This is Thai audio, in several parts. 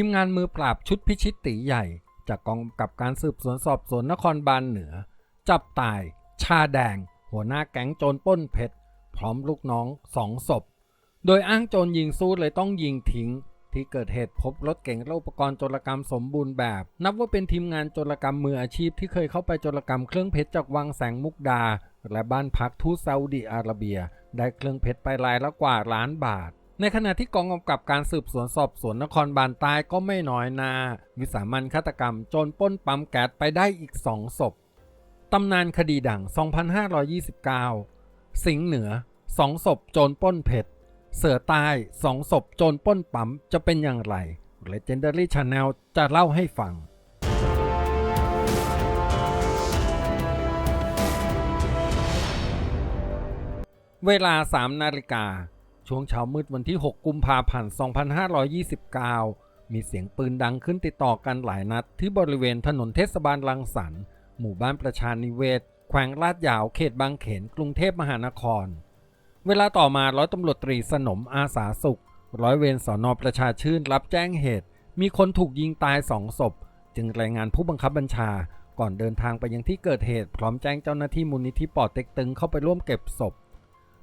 ทีมงานมือปราบชุดพิชิตตีใหญ่ จากกองกับการสืบสวนสอบสวนนครบาลเหนือ จับตาย ชาแดง หัวหน้าแก๊งโจรป้นเพชร พร้อมลูกน้องสองศพ โดยอ้างโจรยิงสู้เลยต้องยิงทิ้ง ที่เกิดเหตุพบรถเก๋งและอุปกรณ์โจรกรรมสมบูรณ์แบบ นับว่าเป็นทีมงานโจรกรรมมืออาชีพที่เคยเข้าไปโจรกรรมเครื่องเพชรจากวังแสงมุกดา และบ้านพักทูตซาอุดิอาระเบีย ได้เครื่องเพชรไปรายละกว่าล้านบาท ในขณะที่กองกำกับการสืบสวนสอบสวนนครบาลใต้ก็ไม่น้อยนาวิสามันฆาตกรรมจรปล้นปั๊มแก๊สไปได้อีกสองศพตำนานคดีดัง 2529 สิงห์เหนือ2ศพโจรป้นเพชร เสือใต้2ศพโจรป้นปั๊มจะเป็นอย่างไร Legendary Channel จะเล่าให้ฟังเวลา 3 นาฬิกา ช่วงเช้ามืดวันที่ 6 กุมภาพันธ์ 2529 มีเสียงปืนดังขึ้นติดต่อกันหลายนัดที่บริเวณถนนเทศบาลรังสรรค์หมู่บ้านประชานิเวศ แขวงลาดยาวเขตบางเขน กรุงเทพมหานคร เวลาต่อมาร้อยตำรวจตรีสนมอาสาสุข ร้อยเวรสอนอประชาชื่นรับแจ้งเหตุ มีคนถูกยิงตายสองศพ จึงรายงานผู้บังคับบัญชา ก่อนเดินทางไปยังที่เกิดเหตุ พร้อมแจ้งเจ้าหน้าที่มูลนิธิปอเต็กตึงเข้าไปร่วมเก็บศพ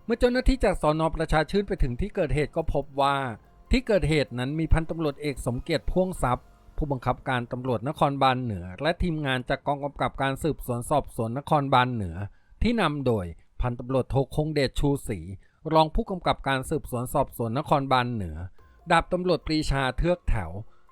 เมื่อเจ้าหน้าที่จากสอนอประชาชื่นไปถึงที่เกิดเหตุก็พบว่า ที่เกิดเหตุนั้นมีพันตำรวจเอกสมเกียรติพ่วงทรัพย์ ผู้บังคับการตำรวจนครบาลเหนือ และทีมงานจากกองกำกับการสืบสวนสอบสวนนครบาลเหนือ ที่นำโดยพันตำรวจโทคงเดชชูศรีรองผู้กำกับการสืบสวนสอบสวนนครบาลเหนือ ดาบตำรวจปรีชาเทือกแถว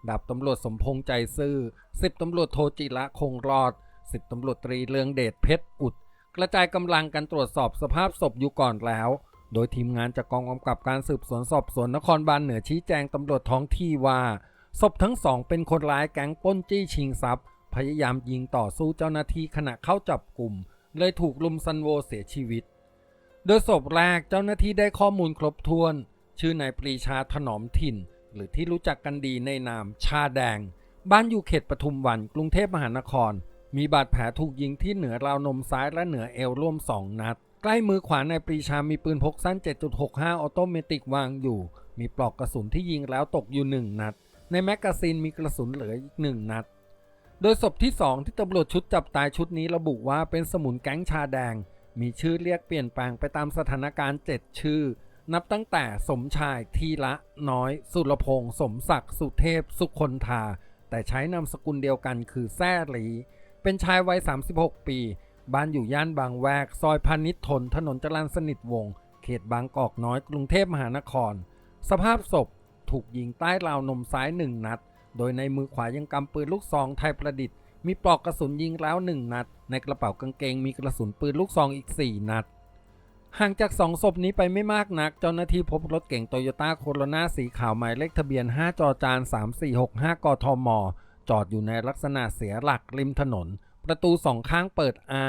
ดาบตำรวจสมพงษ์ใจซื่อสิบตำรวจโทจิระคงรอดสิบตำรวจตรีเลืองเดชเพชรอุด กระจายกำลังกันตรวจสอบสภาพศพอยู่ก่อนแล้ว โดยทีมงานจากกองกำกับการสืบสวนสอบสวนนครบาลเหนือชี้แจงตำรวจท้องที่ว่า ศพทั้งสองเป็นคนร้ายแก๊งป้นจี้ชิงทรัพย์ พยายามยิงต่อสู้เจ้าหน้าที่ขณะเข้าจับกลุ่ม เลยถูกลุมซันโวเสียชีวิต โดยศพแรกเจ้าหน้าที่ได้ข้อมูลครบถ้วน ชื่อนายปรีชาถนอมถิ่น หรือที่รู้จักกันดีในนามชาแดง บ้านอยู่เขตปทุมวันกรุงเทพมหานคร มีบาดแผลถูกยิงที่เหนือราวนมซ้ายและเหนือเอวร่วม 2 นัด ใกล้มือขวานายปรีชามีปืนพกสั้น 7.65 ออโตเมติกวางอยู่ มีปลอกกระสุนที่ยิงแล้วตกอยู่ 1 นัด ในแมกกาซีนมีกระสุนเหลืออีก 1 นัด โดยศพที่ 2 ที่ตำรวจชุดจับตายชุดนี้ระบุว่าเป็นสมุนแก๊งชาแดง มีชื่อเรียกเปลี่ยนแปลงไปตามสถานการณ์ 7 ชื่อ นับตั้งแต่สมชายทีละน้อย สุรพงษ์สมศักดิ์สุเทพ สุคนธาแต่ใช้นามสกุลเดียวกันคือแซ่หลี เป็นชายวัย 36 ปี บ้านอยู่ย่านบางแวก ซอยพานิชทน ถนนจรัญสนิทวงศ์เขตบางกอกน้อย กรุงเทพมหานคร สภาพศพถูกยิงใต้ราวนมซ้ายหนึ่งนัด โดยในมือขวายังกำปืนลูกซองไทยประดิษฐ์ มีปลอกกระสุนยิงแล้วหนึ่งนัด ในกระเป๋ากางเกงมีกระสุนปืนลูกซองอีก 4 นัด ห่างจากสองศพนี้ไปไม่มากนัก เจ้าหน้าที่พบรถเก๋งโตโยต้าโคโรนาสีขาวหมายเลขทะเบียน 5 จอจาน 3465 กทม จอดอยู่ในลักษณะเสียหลักริมถนน ประตูสองข้างเปิดอา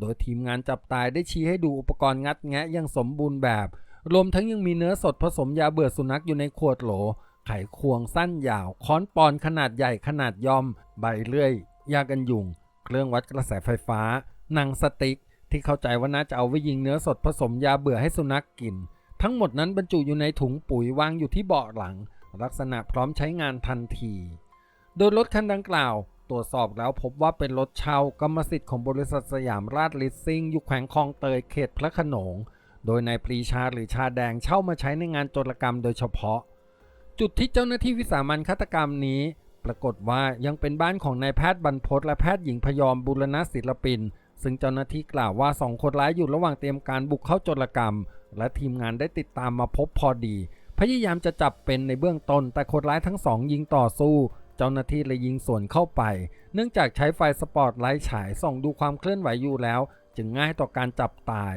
โดยทีมงานจับตายได้ชี้ให้ดูอุปกรณ์งัดแงะอย่างสมบูรณ์แบบ รวมทั้งยังมีเนื้อสดผสมยาเบื่อสุนัขอยู่ในขวดโหล ไขควงสั้นยาว ค้อนปอนขนาดใหญ่ขนาดย่อม ใบเลื่อย ยากันยุง เครื่องวัดกระแสไฟฟ้า หนังสติก ที่เข้าใจว่าน่าจะเอาไว้ยิงเนื้อสดผสมยาเบื่อให้สุนัขกกิน ทั้งหมดนั้นบรรจุอยู่ในถุงปุ๋ยวางอยู่ที่เบาะหลัง ลักษณะพร้อมใช้งานทันที โดยรถคันดังกล่าว ตรวจสอบแล้วพบว่าเป็นรถเช่ากรรมสิทธิ์ของบริษัทสยามราชลิสซิ่งอยู่แขวงคลองเตยเขตพระโขนง โดยนายปรีชาหรือชาแดงเช่ามาใช้ในงานโจรกรรมโดยเฉพาะ จุดที่เจ้าหน้าที่วิสามันฆาตกรรมนี้ ปรากฏว่ายังเป็นบ้านของนายแพทย์บรรพตและแพทย์หญิงพยอมบุรณศิลปิน ซึ่งเจ้าหน้าที่กล่าวว่าสองคนร้ายอยู่ระหว่างเตรียมการบุกเข้าโจรกรรม และทีมงานได้ติดตามมาพบพอดี พยายามจะจับเป็นในเบื้องต้นแต่คนร้ายทั้งสองยิงต่อสู้ เจ้าหน้าที่เลยยิงสวนเข้าไป เนื่องจากใช้ไฟสปอตไลท์ฉายส่องดูความเคลื่อนไหวอยู่แล้ว จึงง่ายต่อการจับตาย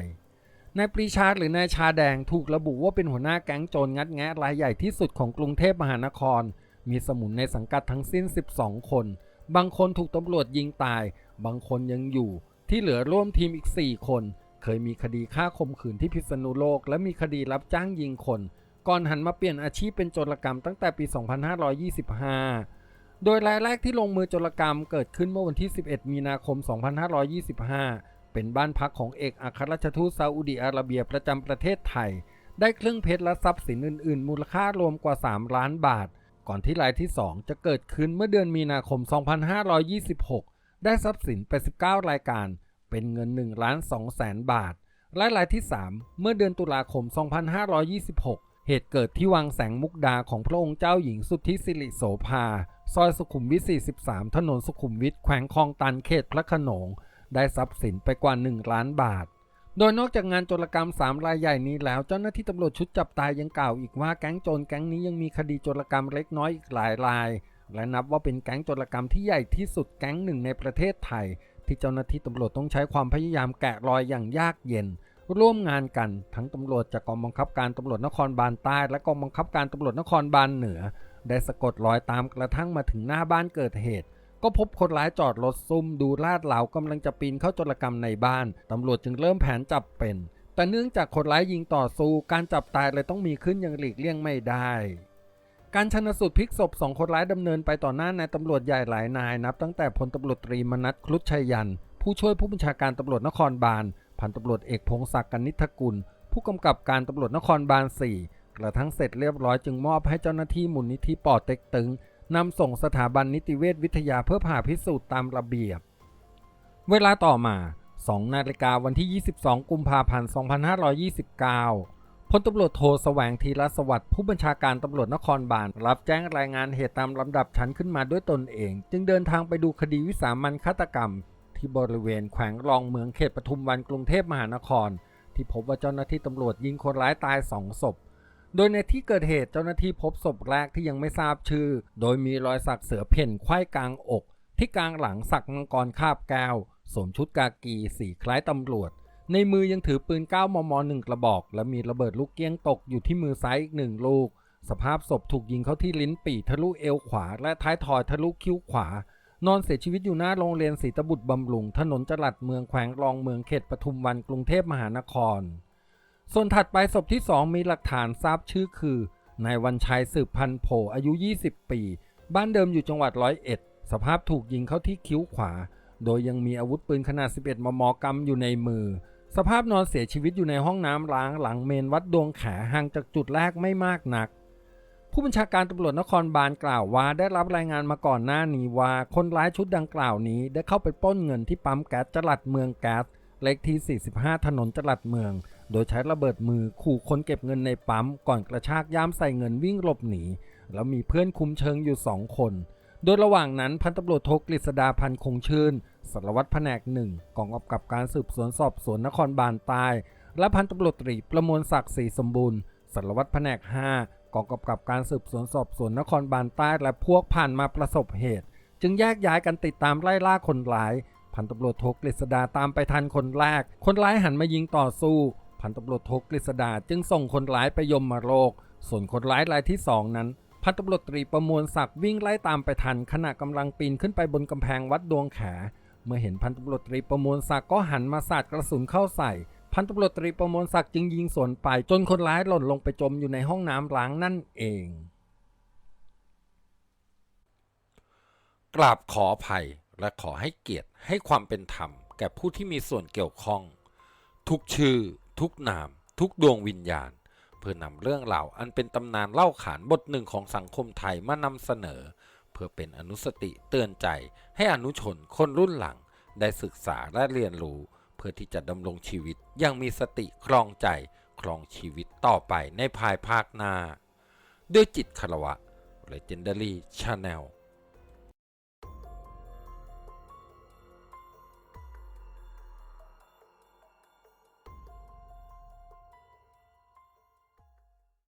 นายปรีชาหรือนายชาแดงถูกระบุว่าเป็นหัวหน้าแก๊งโจรงัดแงะรายใหญ่ที่สุดของกรุงเทพมหานคร มีสมุนในสังกัดทั้งสิ้น 12 คน บางคนถูกตำรวจยิงตาย บางคนยังอยู่ ที่เหลือร่วมทีมอีก 4 คน เคยมีคดีฆ่าข่มขืนที่พิษณุโลก และมีคดีรับจ้างยิงคน ก่อนหันมาเปลี่ยนอาชีพเป็นโจรกรรมตั้งแต่ปี 2525 โดยรายแรกที่ลงมือจรกรรมเกิดขึ้นเมื่อวันที่ 11 มีนาคม 2525 เป็นบ้านพักของเอกอัครราชทูตซาอุดิอาระเบียประจำประเทศไทย ได้เครื่องเพชรและทรัพย์สินอื่น ๆ มูลค่ารวมกว่า 3 ล้านบาท ก่อนที่รายที่ 2 จะเกิดขึ้นเมื่อเดือนมีนาคม 2526 ได้ทรัพย์สินไป19รายการ เป็นเงิน1ล้าน2แสนบาท และรายที่ 3 เมื่อเดือนตุลาคม 2526 เหตุเกิดที่วังแสงมุกดาของพระองค์เจ้าหญิงสุทธิสิริโสภา ซอยสุขุมวิท 43 ถนนสุขุมวิท แขวงคลองตัน เขตพระโขนง ได้ทรัพย์สินไปกว่า 1 ล้านบาท โดยนอกจากงานโจรกรรม 3 รายใหญ่นี้แล้ว เจ้าหน้าที่ตำรวจชุดจับตายยังกล่าวอีกว่าแก๊งโจรแก๊งนี้ยังมีคดีโจรกรรมเล็กน้อยอีกหลายราย และนับว่าเป็นแก๊งโจรกรรมที่ใหญ่ที่สุดแก๊งหนึ่งในประเทศไทย ที่เจ้าหน้าที่ตำรวจต้องใช้ความพยายามแกะรอยอย่างยากเย็นร่วมงานกันทั้งตำรวจจากกองบังคับการตำรวจนครบาลใต้และกองบังคับการตำรวจนครบาลเหนือ ได้สะกดรอยตามกระทั่งมาถึงหน้าบ้านเกิดเหตุ ก็พบคนร้ายจอดรถซุ่มดูลาดเหลากำลังจะปีนเข้าโจรกรรมในบ้าน ตำรวจจึงเริ่มแผนจับเป็น แต่เนื่องจากคนร้ายยิงต่อสู้การจับตายเลยต้องมีขึ้นอย่างหลีกเลี่ยงไม่ได้การชนสูตรพลิกศพสองคนร้ายดำเนินไปต่อหน้านายตำรวจใหญ่หลายนายนับ ตั้งแต่พลตำรวจตรีมนัสครุฑชัยยัน ผู้ช่วยผู้บัญชาการตำรวจนครบาลพันตำรวจเอกพงศักดิ์กนิษฐกุล ผู้กำกับการตำรวจนครบาล4 กระทั่งเสร็จเรียบร้อยจึงมอบให้เจ้าหน้าที่มูลนิธิป่อเต็กตึงนำส่งสถาบันนิติเวชวิทยาเพื่อผ่าพิสูจน์ตามระเบียบ เวลาต่อมา 2 นาฬิกาวันที่ 22 กุมภาพันธ์ 2529 พลตำรวจโทแสวงธีรสวัสดิ์ผู้บัญชาการตำรวจนครบาลรับแจ้งรายงานเหตุตามลำดับชั้นขึ้นมาด้วยตนเอง จึงเดินทางไปดูคดีวิสามันฆาตกรรม ที่บริเวณแขวงรองเมืองเขตปทุมวันกรุงเทพมหานคร ที่พบว่าเจ้าหน้าที่ตำรวจยิงคนร้ายตายสองศพ โดยในที่เกิดเหตุเจ้าหน้าที่พบศพแรกที่ยังไม่ทราบชื่อ โดยมีรอยสักเสือเพ่นไขว้กลางอก ที่กลางหลังสักมังกรคาบแก้วสวมชุดกากีสีคล้ายตำรวจ ในมือยังถือปืน 9 มม 1 กระบอก และมีระเบิดลูกเกี้ยงตกอยู่ที่มือซ้ายอีกหนึ่งลูก สภาพศพถูกยิงเข้าที่ลิ้นปี่ทะลุเอวขวา และท้ายทอยทะลุคิ้วขวา นอนเสียชีวิตอยู่หน้าโรงเรียนศรีตบุตรบำรุง ถนนจรัดเมืองแขวงรองเมืองเขตปทุมวันกรุงเทพมหานคร ส่วนถัดไปศพที่ 2 มีหลักฐานทราบชื่อคือนายวันชัยสืบพันโผอายุ 20 ปี บ้านเดิมอยู่จังหวัดร้อยเอ็ด สภาพถูกยิงเข้าที่คิ้วขวา โดยยังมีอาวุธปืนขนาด 11 มมกำอยู่ในมือ สภาพนอนเสียชีวิตอยู่ในห้องน้ำล้างหลังเมนวัดดวงแขห่างจากจุดแรกไม่มากนัก ผู้บัญชาการตำรวจนครบาลกล่าวว่าได้รับรายงานมาก่อนหน้านี้ว่าคนร้ายชุดดังกล่าวนี้ได้เข้าไปปล้นเงินที่ปั๊มแก๊สจรัดเมืองแก๊สเลขที่ 45 ถนนจรัดเมือง โดยใช้ระเบิดมือขู่คนเก็บเงินในปั๊ม ก่อนกระชากย่ามใส่เงินวิ่งหลบหนี แล้วมีเพื่อนคุมเชิงอยู่สองคน โดยระหว่างนั้นพันตำรวจโทกฤษดาพันคงชื่นสารวัตรแผนกหนึ่งกองกำกับการสืบสวนสอบสวนนครบาลใต้และพันตำรวจตรีประมวลศักดิ์ศรีสมบูรณ์สารวัตรแผนก 5กองกำกับการสืบสวนสอบสวนนครบาลใต้และพวกผ่านมาประสบเหตุ จึงแยกย้ายกันติดตามไล่ล่าคนร้ายพันตำรวจโทกฤษดาตามไปทันคนแรก คนร้ายหันมายิงต่อสู้ พันตำรวจโทกฤษดาจึงส่งคนร้ายไปยมมาโรคส่วนคนร้ายรายที่สองนั้น พันตำรวจตรีประมวลศักดิ์วิ่งไล่ตามไปทัน ขณะกำลังปีนขึ้นไปบนกำแพงวัดดวงแข เมื่อเห็นพันตำรวจตรีประมวลศักดิ์ก็หันมาสาดกระสุนเข้าใส่ พันตำรวจตรีประมวลศักดิ์จึงยิงสวนไปจนคนร้ายหล่นลงไปจมอยู่ในห้องน้ำล้างนั่นเองกราบขออภัยและขอให้เกียรติให้ความเป็นธรรมแก่ผู้ที่มีส่วนเกี่ยวข้อง ทุกชื่อ ทุกนาม ทุกดวงวิญญาณ เพื่อนำเรื่องราวอันเป็นตำนานเล่าขานบทหนึ่งของสังคมไทยมานำเสนอ เพื่อเป็นอนุสติเตือนใจให้อนุชนคนรุ่นหลัง ได้ศึกษาและเรียนรู้ เพื่อที่จะดำรงชีวิตอยังมีสติครองใจครองชีวิตต่อไปในภายภาคหน้า ด้วยจิตคารวะ Legendary Channel